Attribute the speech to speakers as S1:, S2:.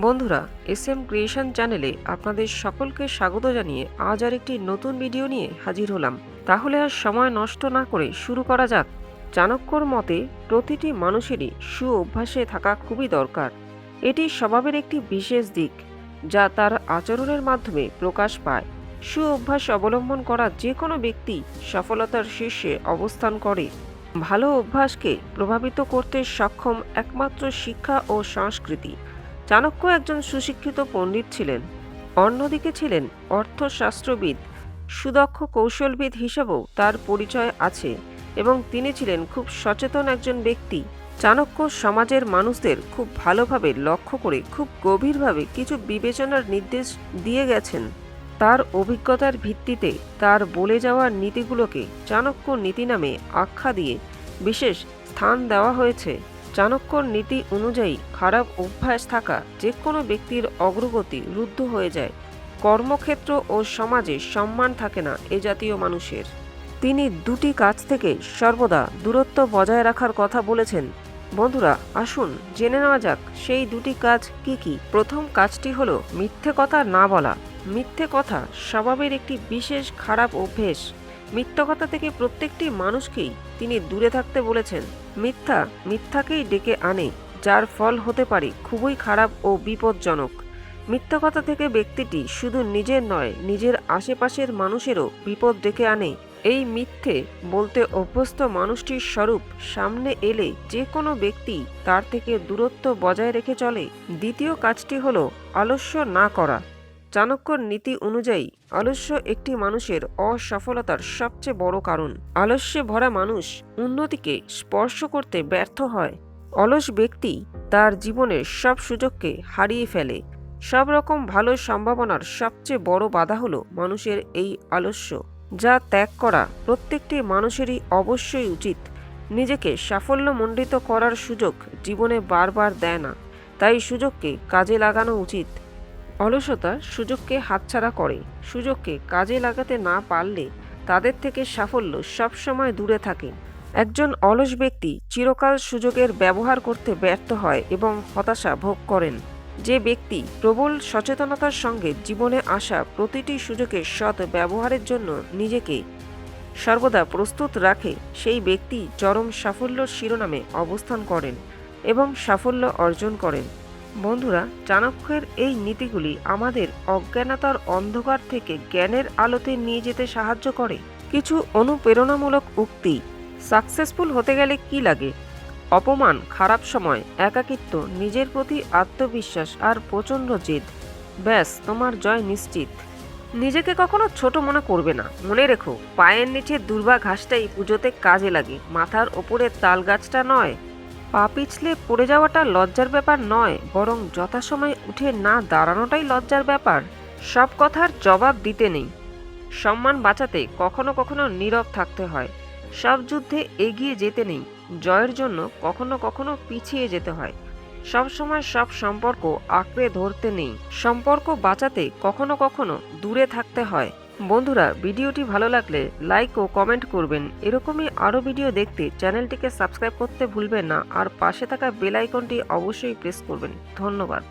S1: বন্ধুরা S M creation চ্যানেলে আপনাদের সকলকে স্বাগত জানিয়ে আজ আর একটি নতুন ভিডিও নিয়ে হাজির হলাম। তাহলে আর সময় নষ্ট না করে শুরু করা যাক। চাণক্যর মতে, প্রতিটি মানুষেরই সু অভ্যাসে থাকা খুবই দরকার। এটি স্বভাবের একটি বিশেষ দিক, যা তার আচরণের মাধ্যমে প্রকাশ পায়। সু অভ্যাস অবলম্বন করা যে কোনো ব্যক্তি সফলতার শীর্ষে অবস্থান করে। ভালো অভ্যাসকে প্রভাবিত করতে সক্ষম একমাত্র শিক্ষা ও সংস্কৃতি। চাণক্য একজন সুশিক্ষিত পণ্ডিত ছিলেন। অন্যদিকে ছিলেন অর্থশাস্ত্রবিদ। সুদক্ষ কৌশলবিদ হিসেবেও তার পরিচয় আছে এবং তিনি ছিলেন খুব সচেতন একজন ব্যক্তি। চাণক্য সমাজের মানুষদের খুব ভালোভাবে লক্ষ্য করে খুব গভীরভাবে কিছু বিবেচনার নির্দেশ দিয়ে গেছেন। তার অভিজ্ঞতার ভিত্তিতে তার বলে যাওয়া নীতিগুলোকে চাণক্য নীতি নামে আখ্যা দিয়ে বিশেষ স্থান দেওয়া হয়েছে। চাণক্যর নীতি অনুযায়ী খারাপ অভ্যাস থাকা যে কোনো ব্যক্তির অগ্রগতি রুদ্ধ হয়ে যায়। কর্মক্ষেত্র ও সমাজে সম্মান থাকে না এ জাতীয় মানুষের। তিনি দুটি কাজ থেকে সর্বদা দূরত্ব বজায় রাখার কথা বলেছেন। বন্ধুরা, আসুন জেনে নেওয়া যাক সেই দুটি কাজ কি কি। প্রথম কাজটি হলো মিথ্যে কথা না বলা। মিথ্যে কথা স্বভাবের একটি বিশেষ খারাপ অভ্যেস। মিথ্যা কথা থেকে প্রত্যেকটি মানুষকেই তিনি দূরে থাকতে বলেছেন। মিথ্যা মিথ্যাকেই ডেকে আনে, যার ফল হতে পারে খুবই খারাপ ও বিপজ্জনক। মিথ্যা কথা থেকে ব্যক্তিটি শুধু নিজের নয়, নিজের আশেপাশের মানুষেরও বিপদ ডেকে আনে। এই মিথ্যে বলতে অভ্যস্ত মানুষটির স্বরূপ সামনে এলে যে কোনো ব্যক্তি তার থেকে দূরত্ব বজায় রেখে চলে। দ্বিতীয় কাজটি হলো আলস্য না করা। চাণক্যর নীতি অনুযায়ী আলস্য একটি মানুষের অসফলতার সবচেয়ে বড় কারণ। আলস্যে ভরা মানুষ উন্নতিকে স্পর্শ করতে ব্যর্থ হয়। অলস ব্যক্তি তার জীবনের সব সুযোগকে হারিয়ে ফেলে। সব রকম ভালো সম্ভাবনার সবচেয়ে বড় বাধা হলো মানুষের এই আলস্য, যা ত্যাগ করা প্রত্যেকটি মানুষেরই অবশ্যই উচিত। নিজেকে সাফল্যমণ্ডিত করার সুযোগ জীবনে বারবার দেয় না। তাই সুযোগকে কাজে লাগানো উচিত। অলসতা সুযোগকে হাতছাড়া করে, সুযোগকে কাজে লাগাতে না পারলে তাদের থেকে সাফল্য সবসময় দূরে থাকে। একজন অলস ব্যক্তি চিরকাল সুযোগের ব্যবহার করতে ব্যর্থ হয় এবং হতাশা ভোগ করেন। যে ব্যক্তি প্রবল সচেতনতার সঙ্গে জীবনে আসা প্রতিটি সুযোগের সৎ ব্যবহারের জন্য নিজেকে সর্বদা প্রস্তুত রাখে, সেই ব্যক্তি চরম সাফল্যর শিরোনামে অবস্থান করেন এবং সাফল্য অর্জন করেন। বন্ধুরা, চাণক্যের এই নীতিগুলি আমাদের অজ্ঞানতার অন্ধকার থেকে জ্ঞানের আলোতে নিয়ে যেতে সাহায্য করে। কিছু অনুপ্রেরণামূলক উক্তি। সাকসেসফুল হতে গেলে কি লাগে? অপমান, খারাপ সময়, একাকিত্ব, নিজের প্রতি আত্মবিশ্বাস আর প্রচণ্ড জেদ। ব্যাস, তোমার জয় নিশ্চিত। নিজেকে কখনো ছোট মনে করবে না। মনে রেখো, পায়ের নিচে দুর্বা ঘাসটাই পুজোতে কাজে লাগে। মাথার ওপরে তাল গাছটা নয়। পা পিছলে পড়ে যাওয়াটা লজ্জার ব্যাপার নয়, বরং যথাসময়ে উঠে না দাঁড়ানোটাই লজ্জার ব্যাপার। সব কথার জবাব দিতে নেই। সম্মান বাঁচাতে কখনো কখনো নীরব থাকতে হয়। সব যুদ্ধে এগিয়ে যেতে নেই, জয়ের জন্য কখনো কখনো পিছিয়ে যেতে হয়। সব সময় সব সম্পর্ক আঁকড়ে ধরতে নেই। সম্পর্ক বাঁচাতে কখনো কখনো দূরে থাকতে হয়। বন্ধুরা, ভিডিওটি ভালো লাগলে লাইক ও কমেন্ট করবেন। এরকমই আরও ভিডিও দেখতে চ্যানেলটিকে সাবস্ক্রাইব করতে ভুলবেন না। আর পাশে থাকা বেল আইকনটি অবশ্যই প্রেস করবেন। ধন্যবাদ।